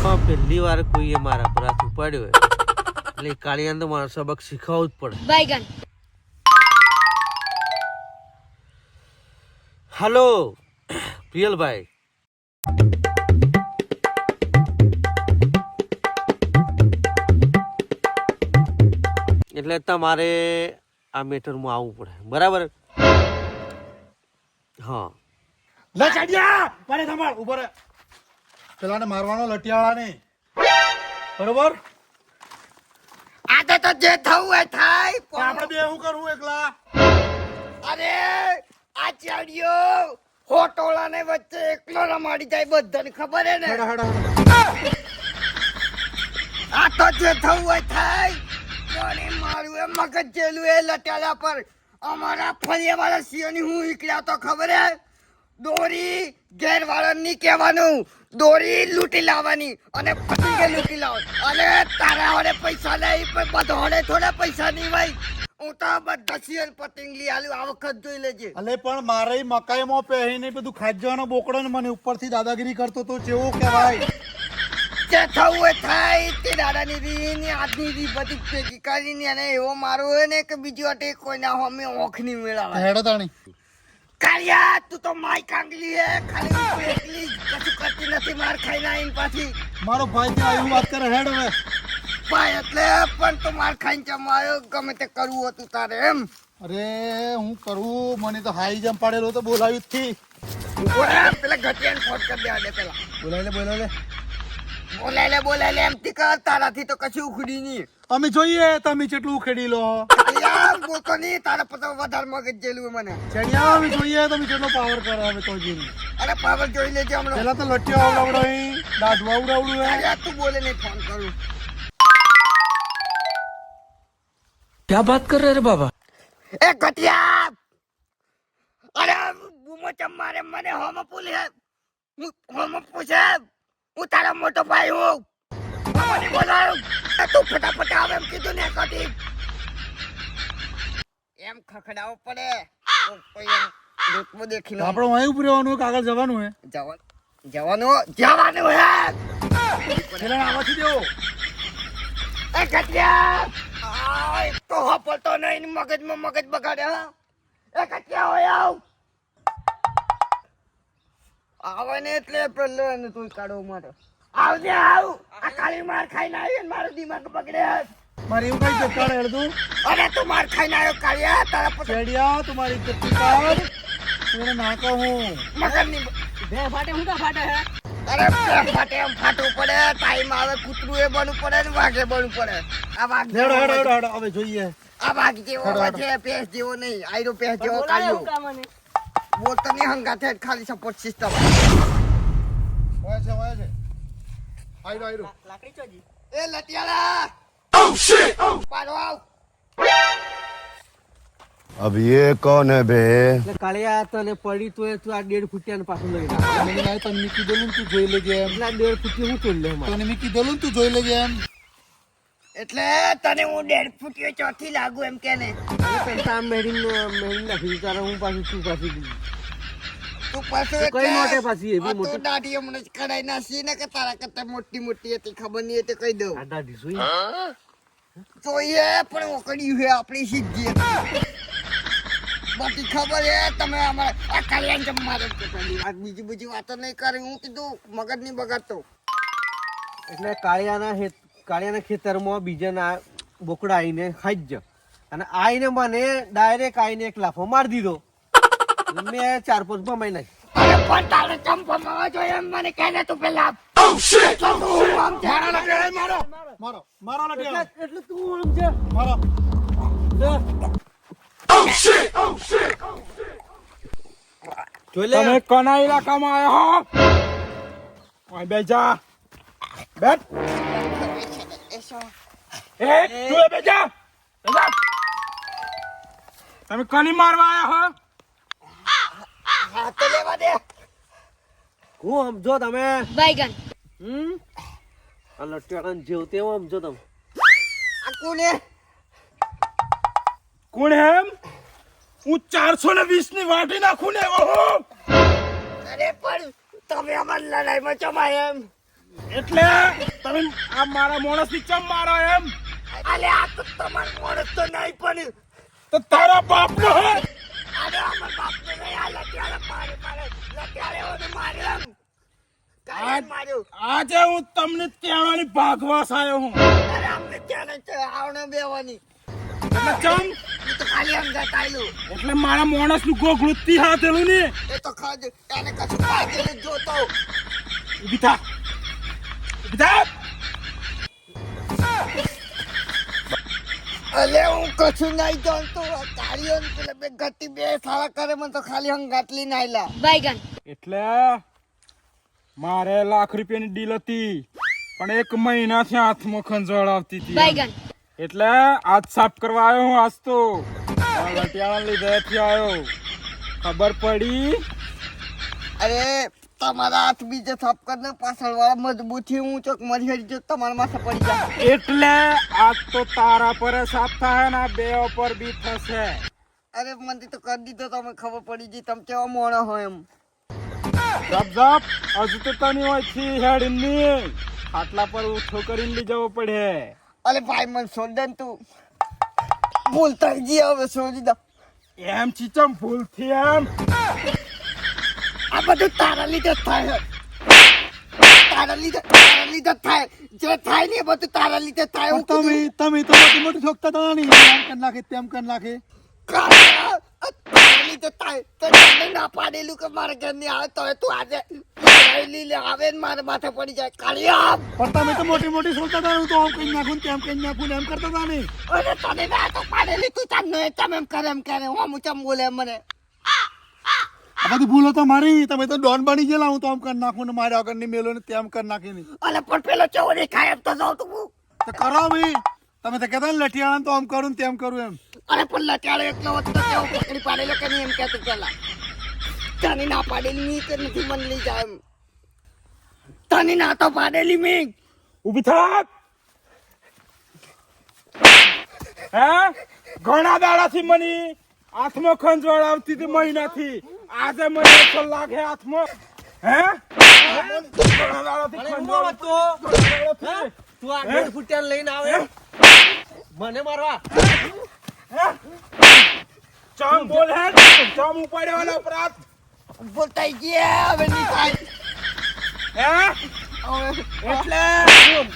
જીવનમાં પહેલી વાર કોઈએ મારા પર હાથ ઉપાડ્યો એટલે કાળિયાને તો મારો સબક શીખવવું જ પડે. બાયગન. હલો પ્રિયલભાઈ. એટલે તમારે આ મેટરમાં આવવું પડે. બરાબર? હા. લે ચાડ્યા પાડે સંભાળ ઊભો રહે. પેલાને મારવાનો લટિયાળા ને બરોબર? આ તો તો જે થવું એ થાય તો આપણે બે શું કરવું એકલા? અરે આ ચાડિયો હોટોલા ને વચ્ચે એકલો રમાડી જાય બધાને ખબર હે ને. આ તો જે થવું હોય થાય પણ મારું એ મગજ જેલું એ લટાલા પર અમારા ફળિયાવાળા સિંહોની હું નીકળ્યા તો ખબર હે? દોરી ઘેર વાળા કહેવાનું. દોરી લૂંટી લાવવાની અને પતંગે લૂંટી લાવ અને તારા વડે પૈસા લઈ પણ બધા થોડા પૈસા નહીં ભાઈ હું તો બધા સિંહ પતંગ લઈ આલું આ વખત જોઈ લેજે. અલે પણ મારે મકાઈમાં પહેરીને બધું ખાજવાનો બોકડો ને મને ઉપરથી દાદાગીરી કરતો તો કેવું કહેવાય? જે થવું એ થાય તે દાદાની રી ની આજની રી બધી ભેગી કરીને અને એવો મારો ને કે બીજી વાટે કોઈના હોમે ઓખ નહીં મેળાવે હેડો તાણી. કાલિયા તું તો માય કાંગલી હે. ખાલી તું એકલી કશું કરતી નથી માર ખાઈને આવીને પાછી. મારો ભાઈ તો આવી વાત કરે હેડ હવે. ભાઈ એટલે પણ તો માર ખાઈને જમાયો ગમે તે કરવું હતું તારે એમ. અરે હું કરું? મને તો હાઈ જમ્પ પાડેલો તો બોલાવ્યું જ થી. પેલા ઘટિયાને ફોન કરી દેવા દે પેલા. બોલાય લે બોલાય લે. બોલાય લે બોલાય લે એમથી કર. તારાથી તો કશું ઉખડી નહીં. અમે જોઈએ તમે કેટલું ખેડી લો. યાર બોલતો નહીં તારા પછી વધારે મગજ જેલું મને. ચણિયા અમે જોઈએ તમે કેટલો પાવર કરો હવે તો જીને અરે પાવર જોઈ લેજે હમણાં. પેલા તો લટ્યો આવડાવડો અહીં દાઢવા હે. કાલિયા તું બોલે નહીં ફોન કરું. ક્યાં વાત કર રહે બાબા? એ ઘટિયા! અરે બૂમો ચમ મારે મને હોમ પૂછે હું. હોમ પૂછે હું તારો મોટો ભાઈ હું. મને બોલાવ તું ફટાફટ આવે એમ કીધું ને કટી એમ ખખડાવવું પડે. તો કોઈ એમ રૂપમાં દેખી લો આપણે અહીં ઉભું રહેવાનું કે આગળ જવાનું હે. જવાનું જવાનું જવાનું હે. પેલા આવાથી દેવો. એ ઘટિયા આ તો નહીં મગજમાં મગજ બગાડે એ ઘટિયા હોય આવ. આવે ને એટલે પેલો એને તું કાઢવો માટે આવજે આવ. આ માર ખાઈને આવી ને મારું દિમાગ બગડે મારે એવું કઈ ચોપાડ હેડતું અરે તું માર ખાઈને આવ્યો કાળિયા. તારા પર ચડિયા તમારી ચટ્ટી કાળ તને ના કહું. મગરની બે ફાટે હું તો ફાટે હે? અરે બે ફાટે એમ ફાટવું પડે. ટાઈમ આવે કૂતરું એ બનવું પડે ને વાઘે બનવું પડે. આ વાઘ હેડો હેડો હેડો હવે જોઈએ. આ વાઘ જેવો છે પેસ જેવો નહીં. આયરો પેસ જેવો કાળિયો. બોતની હંગાથે ખાલી સપોર્ટ સિસ્ટમ હોય છે હોય છે. આયરો આયરો लाकड़ी चोजी એ લટિયાળા પાડો આવ अब ये कौन है बे એટલે કાળિયા તને પડી તો તું આ દેડ ફૂટિયાને પાછું લઈ જા મને લાગે તને મેં કીધેલું ને તું જોઈ લેજે એમ એટલે આ દેડ ફૂટી હું તોડ લે મારે તને મેં કીધેલું ને તું જોઈ લેજે એમ એટલે તને હું દેડ ફૂટ્યો ચોથી લાગુ એમ કે ને પૈસા મેળીને મેળી નાખી દીધું. તારે હું પાછું તું પાછી તું પાછું કઈ નોટે પાછી એવી આ તું દાઢી હમણાં જ કઢાઈ નાસી ને કે તારા કરતા મોટી મોટી હતી ખબર નહીં હતી કહી દઉં. આ દાઢી જોઈએ પણ ઓકડી છે આપણી સીધી બાકી ખબર હે તમે અમારા આ કલ્યાણ જમવા વાત બીજી બીજી વાતો નહીં કરી હું કીધું મગજ નહીં બગાડતો એટલે કાળિયાના કાળિયાના ખેતરમાં બીજાના બોકડા આવીને ખાઈ જ અને આઈને મને ડાયરેક્ટ આઈને એક લાફો મારી દીધો. એટલે મેં ચાર પાંચ ભમાઈ નાખી. અરે પણ તારે ચંપો માવા જોઈએ એમ મને કહે ને તું પેલા. ઓ શિટ હું આમ. મારો લટિયાળા મારો મારો. મારો લગે એટલે તું આમ છે મારો. જોઈ લે. તમે કોના ઇલાકામાં આવ્યા હો? ઓય બેજા બેટ એ તું બેજા બેજા તમે કોની મારવા આવ્યા હો? હાથ તો લેવા દે. હું સમજો તમે? બાઈગન હમ? આ લટકાન જેવ તેવો સમજો તમે. આ કોણ હે કોણ હે હું ચારસો ને વીસની વાટી નાખું ને ઓહો! અરે પણ તમે અમારી લડાઈમાં ચમાય એમ એટલે તમે આ મારા માણસની ચમ મારો એમ અલે આ તો તમારો માણસ તો નહીં પણ તો તારા બાપ નો હે? મારે મારે આજે હું તમને ત્યાંની ભાગવાસ આવ્યો હું. અરે આપણે ક્યાં નથી આવને બેવાની એટલે ચમ એ તો ખાલી આમ જતાયેલું એટલે મારા માણસનું ગોગળું તી હાથેલું ને એ તો અલે હું કશું નહીં જાણતો. ગાડીઓ પેલા બે ગતિ બે સારા કરે મને તો ખાલી હં ગાટલી નાયલા બાયગન એટલે મારે લાખ રૂપિયાની ડીલ હતી પણ એક મહિનાથી હાથમાં ખંજવાળ આવતી હતી. બાયગન એટલે આજ સાફ કરવા આવ્યો હું આજ તો. વટિયાળા લીધેથી આવ્યો. ખબર પડી? અરે તમારા હાથ બીજે થપ કરીને પાછળ વાળા મજબૂતી હું ચોક મરી હરી જો તમારા માથે પડી જાય એટલે આજ તો તારા પર સાફ થાય ને બે પર બી થશે. અરે મને તો કરી દીધો તમે ખબર પડી ગઈ. તમે કેવા મોણા હોય એમ. જપ હજુ તો તની હોયથી હેડની ખાટલા પર ઉઠો કરીને લઈ જવો પડે. અરે ભાઈ મને છોડ દે ને તું. ભૂલ થઈ ગઈ હવે છોડી દો. એમ ચીચમ ભૂલથી એમ. આ બધું તારા લીધે જ થાય છે. તારા લીધે તારા લીધે જ થાય જે થાય ને એ બધું તારા લીધે જ થાય હું તમે તમે તો મોટી મોટી ઠોકતા હતા નહીં આમ કરી નાખે તેમ કરી નાખે કાળિયા, આ તારા લીધે જ થાય તો તને ના પાડેલું કે મારા ઘરની આવે તો તું આજે લઈ લે આવે ને મારા માથે પડી જાય કાળિયા પણ તમે તો મોટી મોટી સોચતા હતા હું તો આમ કરી નાખું ને તેમ કરી નાખું ને એમ કરતા હતા નહીં અરે તને ના તો પાડેલી તું તમને તમે એમ કરે એમ કરે હું ચમ બોલે એમ મને આ બધી ભૂલો તો મારી તમે તો ડોન બની ગયેલા. હું તો આમ કરી નાખું ને મારે આગળની મેલો ને તેમ કરી નાખી ની. અલે પણ પેલો ચોરી ખાય તો જાવ તું હું. તો કરો ભાઈ. તમે તો કહેતા ને લઠિયાળા તો આમ કરું તેમ કરું એમ. અરે પણ લઠિયાળો એટલો વખત તો કેવો પકડી પાડેલો કે નહીં એમ કહેતું પેલા. તને ના પાડેલી મી કે નથી મન લઈ જાય એમ. તને ના તો પાડેલી મી ઊભી થાક. હે? ઘણા દાડાથી મને હાથમાં ખંજવાળ આવતી હતી મહિનાથી. આજે મને તો લાગે હાથમાં હે? તું આ દોઢ ફૂટિયા લઈને આવે? મને મારવા? ચમ બોલ હે? ચમ ઉપાડ્યો અપરાધ? બોલતા ગયા હવે થાય. હે? એટલે?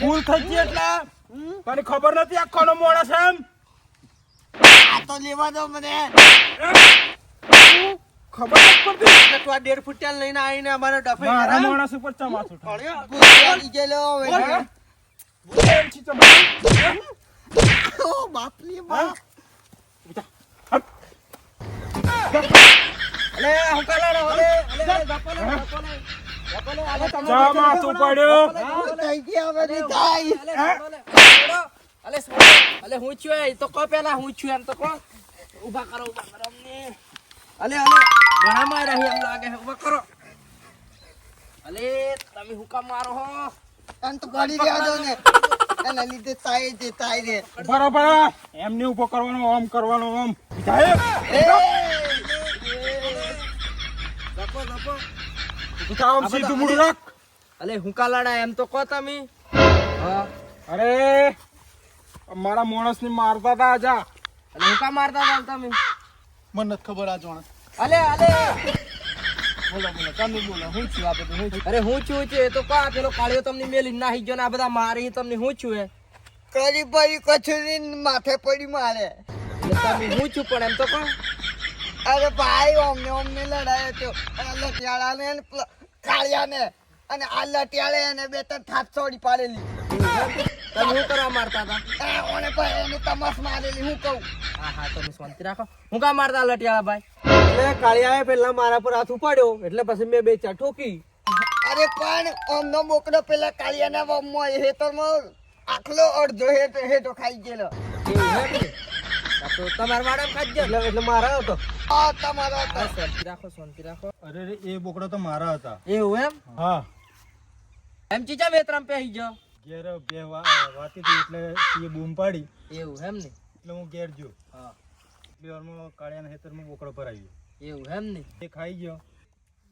ભૂલ થઈ ગઈ એટલે? તને ખબર નથી આખો નો મોણસ એમ? તો લેવા દો મને ખબર નથી પડતી કે તું આ દેઢ ફૂટિયા લઈને આવીને અમારે ડફે મારા માણસ ઉપર ચમ હાથ ઉઠાવ્યો. ભણ્યો? ગયેલો હવે એમ છે ચમ. ઓ બાપલી બાપ અલે હું કાલાડો, અલે, અલે, અલે, ધક્કો લે, ધક્કો લે. ધક્કો લે, અલે, તમે ચમ હાથ થઈ ગયા હવે નહીં થાય અલે, અલે. અલે, હું છું એ? તો કહો પેલા હું છું એમ તો કો. ઊભા કરો ઊભા કરો અમને. અલે અલે ઘણા માર્યા છે એમ લાગે છે. ઊભા કરો. અલે તમે હુકા મારો હો? તને તો પડી રહ્યા દો ને. એના લીધે થાય છે થાય છે. બરોબર એમની ઊભો કરવાનો ઓમ કરવાનો આમ. સાહેબ ધક્કો ધક્કો તું સીધું મૂળું રાખ. અલે હુકા લાડા એમ તો કહો તમે? હા. અરે મારા માણસ ને મારતા હતા આજા. અલે હુકા મારતા હતા તમે? મને નથી ખબર આ જોણ. અલે અલે. બોલો બોલો તમે બોલો હું છું આ બધું અરે હું છું છે એ તો કા પેલો કાળિયો તમને મેલી નાહી ગયો ને આ બધા મારી તમને હું છું એ? કરી પડી કચુરી માથે પડી મારે. તમે હું છું પણ એમ તો કહો અરે ભાઈ અમને અમને લડાયો તો. અને લટિયાળા ને કાળિયા ને અને આ લટિયાળે એને બે ત્રણ થાપ છોડી પાડેલી. તમે હું કરવા મારતા હતા? એ ઓને પણ એને તમસ મારેલી હું કહું. હા હા તમે શાંતિ રાખો. હું કા મારતા લટિયાળા ભાઈ? એટલે કાળિયાએ પેલા મારા પર હાથ ઉપાડ્યો એટલે પછી મેં બે ચા ઠોકી. અરે પણ અમનો મોકડો પેલા કાળિયાના વમમાં હેતરમાં આખલો અડધો હેઠ હેઠો ખાઈ ગયેલો. ને? તો તમારા વાડા ખાઈ જાય એટલે એટલે મારા હતો. આ તમારો હતો. શાંતિ રાખો શાંતિ રાખો. અરે એ બોકડા તો મારા હતા. એવું એમ? હા. એમ ચીચા વેતરામ પહેરી ગયો ઘેર બે વાતી હતી એટલે એ બૂમ પાડી. એવું એમ ને? એટલે હું ઘેર જો હા. એટલી વારમાં કાળિયાના ખેતરમાં બોકડો પર આવ્યો એવું એમ ને? એ ખાઈ ગયો.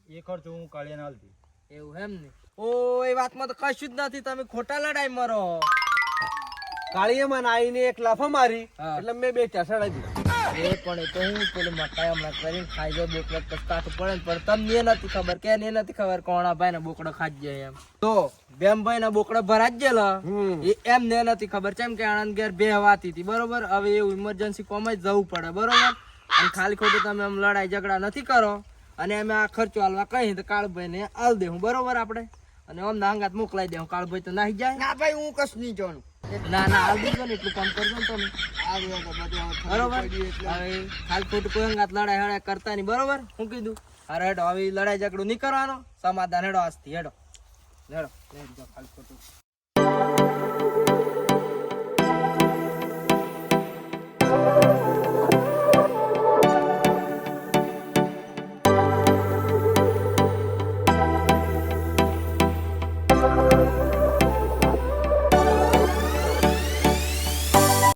એ ખર્ચો હું કાળિયાને હાલતી એવું એમ ને? ઓ એ વાતમાં તો કશું જ નથી. તમે ખોટા લડાઈ મરો. કાળીએ મને આઈને એક લાફો મારી એટલે મેં બે ચસડાઈ દીધી એ પણ એ તો હું પેલી મકાઈ હમણાં કરીને ખાઈ ગયો બોકડો કાઠું પડે ને પણ તમને નથી ખબર કે એને નથી ખબર કોણા ભાઈ ને બોકડો ખાઈ જાય એમ. તો બેમભાઈ ના બોકડો ભરા જ ગયેલો. એ એમને નથી ખબર કેમ કે આણંદ ઘેર બે વાતી હતી બરોબર? હવે એવું ઇમરજન્સી કોમ જ જવું પડે બરોબર? અને ખાલી ખોટું તમે આમ લડાઈ ઝઘડા નથી કરો અને અમે આ ખર્ચો હાલવા કહીએ તો કાળભાઈ ને આલ દેવું બરોબર આપણે? અને આમ નાંગાત મોકલાઈ કાળ કાળભાઈ તો નાહી જાય. ના ભાઈ હું કશું નહીં જોનું ના ના આવી ગયો ને એટલું કામ કરજો ને તમે. બરોબર? હવે ખાલી ખોટું કોઈ અંગાત લડાઈ હડાઈ કરતા નહીં બરોબર? હું કીધું અરે હેડો હવે લડાઈ ઝઘડું નહીં કરવાનો. સમાધાન હેડો આજથી હેડો. હેડો હેડો, ખાલી ખોટું.